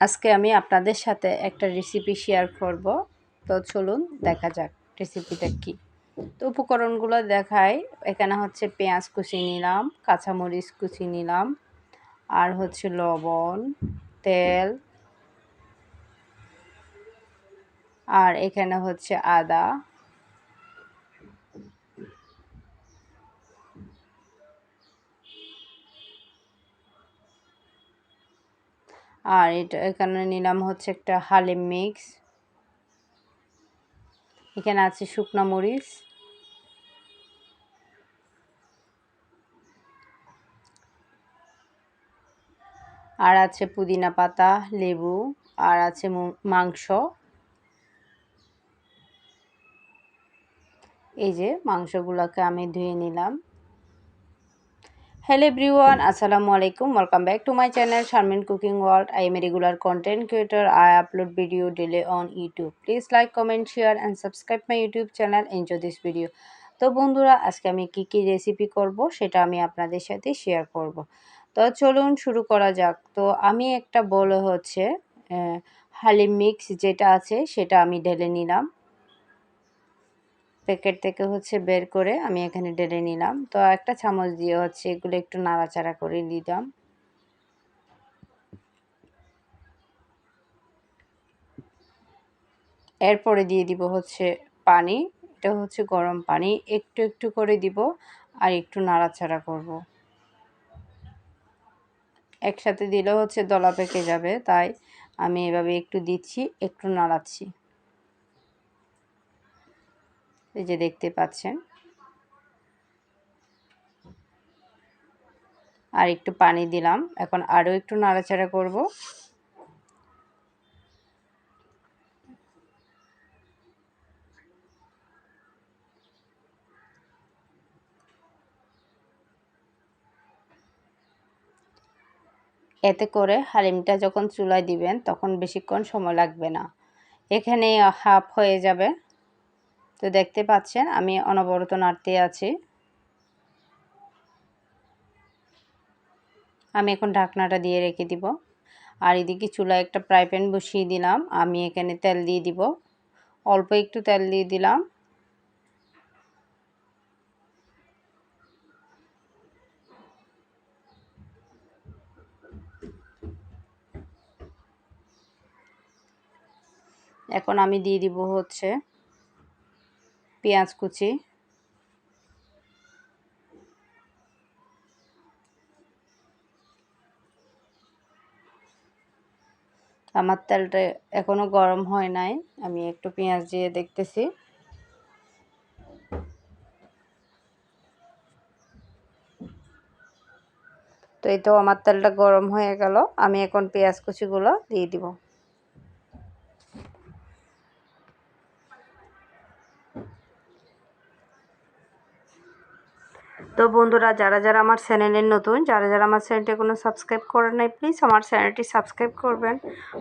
আজকে আমি আপনাদের সাথে একটা রেসিপি শেয়ার করব। তো চলুন দেখা যাক রেসিপিটা কি। তো উপকরণগুলো দেখাই। এখানে হচ্ছে পেঁয়াজ কুচি নিলাম, কাঁচামরিচ কুচি নিলাম, আর হচ্ছে লবণ, তেল, আর এখানে হচ্ছে আদা। আর এটা, এখানে নিলাম হচ্ছে একটা হালিম মিক্স। এখানে আছে শুকনো মরিচ। আর আছে পুদিনা পাতা, লেবু, আর আছে মাংস। এই যে মাংসগুলোকে আমি ধুয়ে নিলাম। হ্যালো এভরিওয়ান আসসালামু আলাইকুম welcome back to my channel Sharmin cooking world I am regular content creator I upload video daily on YouTube please like comment share and subscribe my YouTube channel enjoy this video তো বন্ধুরা, আজকে আমি কী কী recipe করব সেটা আমি আপনাদের সাথে share করব। তো চলুন শুরু করা যাক। তো আমি একটা বলো হচ্ছে হালিম মিক্স যেটা আছে সেটা আমি ঢেলে নিলাম। প্যাকেট থেকে হচ্ছে বের করে আমি এখানে ঢেলে নিলাম। তো একটা চামচ দিয়ে হচ্ছে এগুলো একটু নাড়াচাড়া করে দিলাম এরপরে দিয়ে দিব হচ্ছে পানি। এটা হচ্ছে গরম পানি। একটু একটু করে দিব আর একটু নাড়াচাড়া করব। একসাথে দিলে হচ্ছে দলা পেকে যাবে। তাই আমি এভাবে একটু দিচ্ছি, একটু নাড়াচ্ছি। এই যে দেখতে পাচ্ছেন। আর একটু পানি দিলাম। এখন আরও একটু নাড়াচাড়া করব। এতে করে হালিমটা যখন চুলায় দিবেন, তখন বেশিক্ষণ সময় লাগবে না। এখানে হাফ হয়ে যাবে। তো দেখতে পাচ্ছেন, আমি অনবরত নাড়তে আছি। আমি এখন ঢাকনাটা দিয়ে রেখে দিব। আর এদিকে চুলায় একটা ফ্রাই প্যান বসিয়ে দিলাম। আমি এখানে তেল দিয়ে দিব। অল্প একটু তেল দিয়ে দিলাম। এখন আমি দিয়ে দিব হচ্ছে পেঁয়াজ কুচি। আমার তেলটা এখনও গরম হয় নাই, আমি একটু পেঁয়াজ দিয়ে দেখতেছি। তো এই তো আমার তেলটা গরম হয়ে গেল, আমি এখন পেঁয়াজ কুচিগুলো দিয়ে দিব। তো বন্ধুরা, যারা যারা আমার চ্যানেলের নতুন, যারা যারা আমার চ্যানেলটি কোনো সাবস্ক্রাইব করেন নাই প্লিজ আমার চ্যানেলটি সাবস্ক্রাইব করবেন।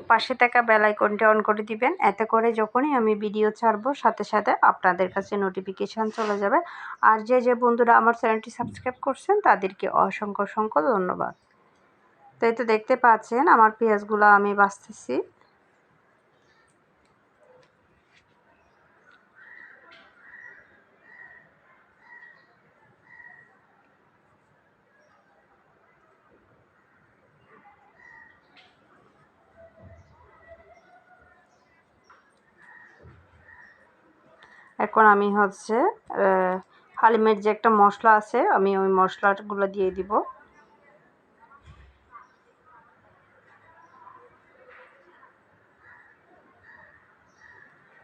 পাশে থাকা বেল আইকনটি অন করে দিবেন, এতে করে যখনই আমি ভিডিও ছাড়বো, সাথে সাথে আপনাদের কাছে নোটিফিকেশান চলে যাবে। আর যে যে বন্ধুরা আমার চ্যানেলটি সাবস্ক্রাইব করছেন, তাদেরকে অসংখ্য অসংখ্য ধন্যবাদ। তো এই তো দেখতে পাচ্ছেন, আমার পেঁয়াজগুলো আমি বাঁচতেছি। এখন আমি হচ্ছে হালিমের যে একটা মশলা আছে, আমি ওই মশলাগুলো দিয়ে দিব।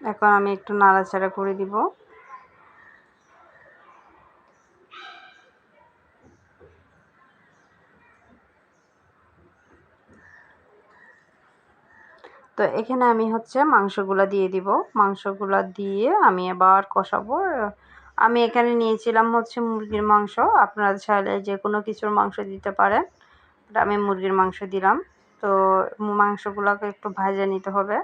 এখন আমি একটু নাড়াচাড়া করে দিব। তো এখানে আমি হচ্ছে মাংসগুলো দিয়ে দিব। মাংসগুলো দিয়ে আমি আবার কষাবো। আমি এখানে নিয়েছিলাম হচ্ছে মুরগির মাংস। আপনারা চাইলে যে কোনো কিছুর মাংস দিতে পারেন। আমি মুরগির মাংস দিলাম। তো মাংসগুলোকে একটু ভাজে নিতে হবে।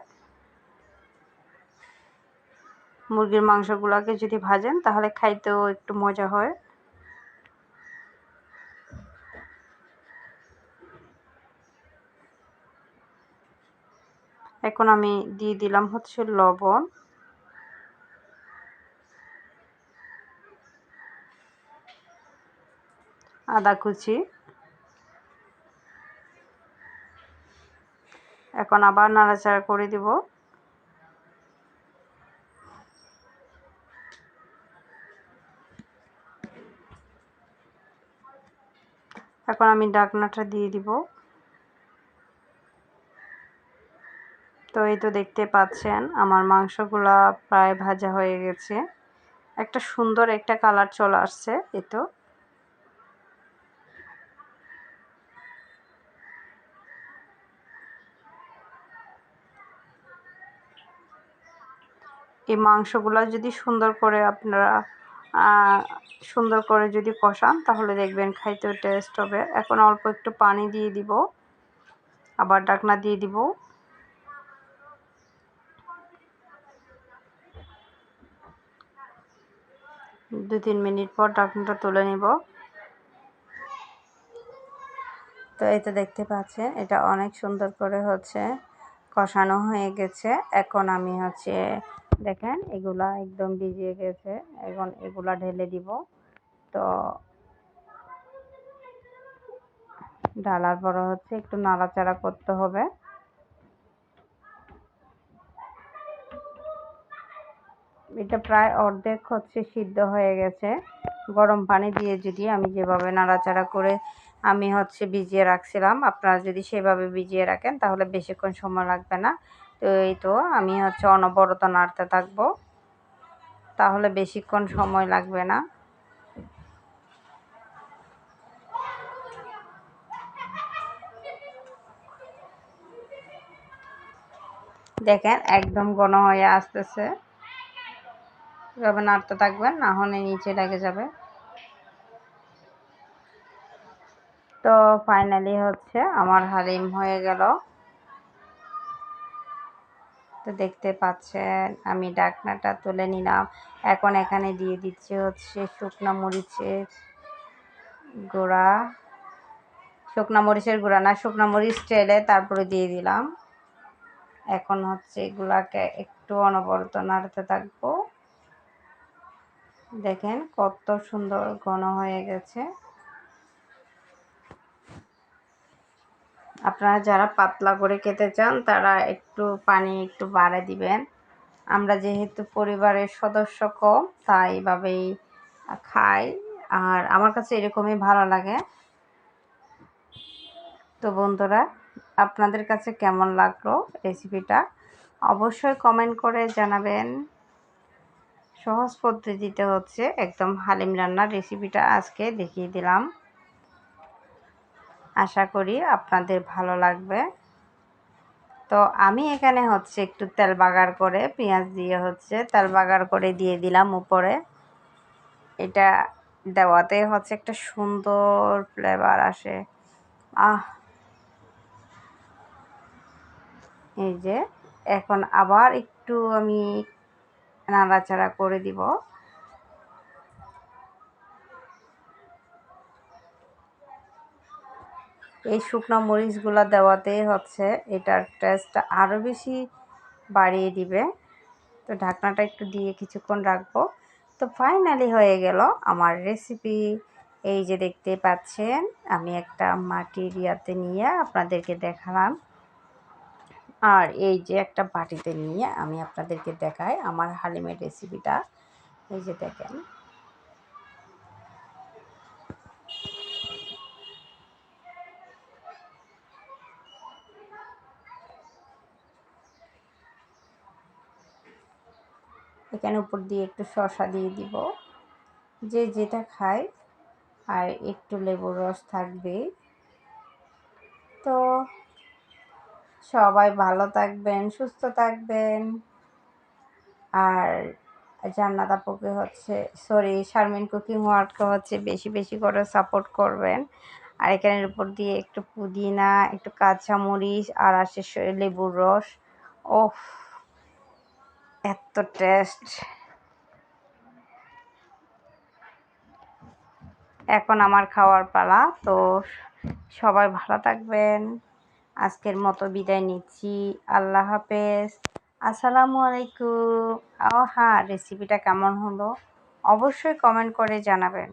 মুরগির মাংসগুলোকে যদি ভাজেন তাহলে খাইতেও একটু মজা হয়। এখন আমি দিয়ে দিলাম হচ্ছে লবণ। আদা কুচি। এখন আবার নাড়াচাড়া করে দিব। এখন আমি ডাকনাটা দিয়ে দিব। তো এই তো দেখতে পাচ্ছেন, আমার মাংসগুলা প্রায় ভাজা হয়ে গেছে। একটা সুন্দর একটা কালার চলে আসছে এই তো। এই মাংসগুলো যদি সুন্দর করে আপনারা সুন্দর করে যদি কষান, তাহলে দেখবেন খাইতেও টেস্ট হবে। এখন অল্প একটু পানি দিয়ে দিব, আবার ডাকনা দিয়ে দিব। দু তিন মিনিট পর ডাকনাটা তুলে নিব। তো তো দেখতে পাচ্ছেন, এটা অনেক সুন্দর করে হচ্ছে কষানো হয়ে গেছে। এখন আমি হচ্ছে, দেখেন, এগুলা একদম ভিজিয়ে গেছে। এখন এগুলা ঢেলে দিব। তো ঢালার পর হচ্ছে একটু নাড়াচাড়া করতে হবে। এটা প্রায় অর্ধেক হচ্ছে সিদ্ধ হয়ে গেছে। গরম পানি দিয়ে যদি আমি যেভাবে নাড়াচাড়া করে আমি হচ্ছে ভিজিয়ে রাখছিলাম, আপনারা যদি সেভাবে ভিজিয়ে রাখেন তাহলে বেশিক্ষণ সময় লাগবে না। তো এই তো আমি হচ্ছে অনবরত নাড়তে থাকব। তাহলে বেশিক্ষণ সময় লাগবে না। দেখেন একদম ঘন হয়ে আসতেছে। এভাবে নাড়তে থাকবেন, না হলে নিচে লেগে যাবে। তো ফাইনালি হচ্ছে আমার হালিম হয়ে গেল। তো দেখতে পাচ্ছেন, আমি ডাকনাটা তুলে নিলাম। এখন এখানে দিয়ে দিচ্ছি হচ্ছে শুকনো মরিচের গুঁড়া। শুকনো মরিচের গুঁড়া না, শুকনো মরিচ টেলে তারপরে দিয়ে দিলাম। এখন হচ্ছে এগুলাকে একটু অনবরত নাড়তে থাকব। দেখেন কত সুন্দর ঘন হয়ে গেছে। আপনারা যারা পাতলা করে খেতে চান, তারা একটু পানি একটু বাড়ে দিবেন। আমরা যেহেতু পরিবারের সদস্য কম, তাই এভাবেই খাই। আর আমার কাছে এরকমই ভালো লাগে। তো বন্ধুরা, আপনাদের কাছে কেমন লাগল রেসিপিটা? অবশ্যই কমেন্ট করে জানাবেন। সহজ পদ্ধতিতে হচ্ছে একদম হালিম রান্নার রেসিপিটা আজকে দেখিয়ে দিলাম। আশা করি আপনাদের ভালো লাগবে। তো আমি এখানে হচ্ছে একটু তেল বাগার করে, পেঁয়াজ দিয়ে হচ্ছে তেল বাগার করে দিয়ে দিলাম উপরে। এটা দেওয়াতে হচ্ছে একটা সুন্দর ফ্লেভার আসে। আহ! এই যে, এখন আবার একটু আমি নাড়াচাড়া করে দিব। এই শুকনো মরিচগুলো দেওয়াতেই হচ্ছে, এটার টেস্টটা আরও বেশি বাড়িয়ে দিবে। তো ঢাকনাটা একটু দিয়ে কিছুক্ষণ রাখব। তো ফাইনালি হয়ে গেল আমার রেসিপি এই যে দেখতে পাচ্ছেন, আমি একটা মাটির ইয়াতে নিয়ে আপনাদেরকে দেখালাম। আর এই যে একটা বাটিতে নিয়ে আমি আপনাদেরকে দেখাই আমার হালিমের রেসিপিটা এই যে দেখেন। এখানে উপর দিয়ে একটু শশা দিয়ে দিব। যে যেটা খায়, আর একটু লেবুর রস থাকবে তো সবাই ভালো থাকবেন, সুস্থ থাকবেন। আর জান্নাত আপুকে হচ্ছে সরি শারমিন কুকিং ওয়ার্ডকে হচ্ছে বেশি বেশি করে সাপোর্ট করবেন। আর এখানের উপর দিয়ে একটু পুদিনা, একটু কাঁচা মরিচ আর আসে লেবুর রস। ওফ, এত টেস্ট এখন আমার খাওয়ার পালা, তো সবাই ভালো থাকবেন। আজকের মতো বিদায় নিচ্ছি। আল্লাহ হাফেজ। আসসালামু আলাইকুম। ও হ্যাঁ রেসিপিটা কেমন হলো? অবশ্যই কমেন্ট করে জানাবেন।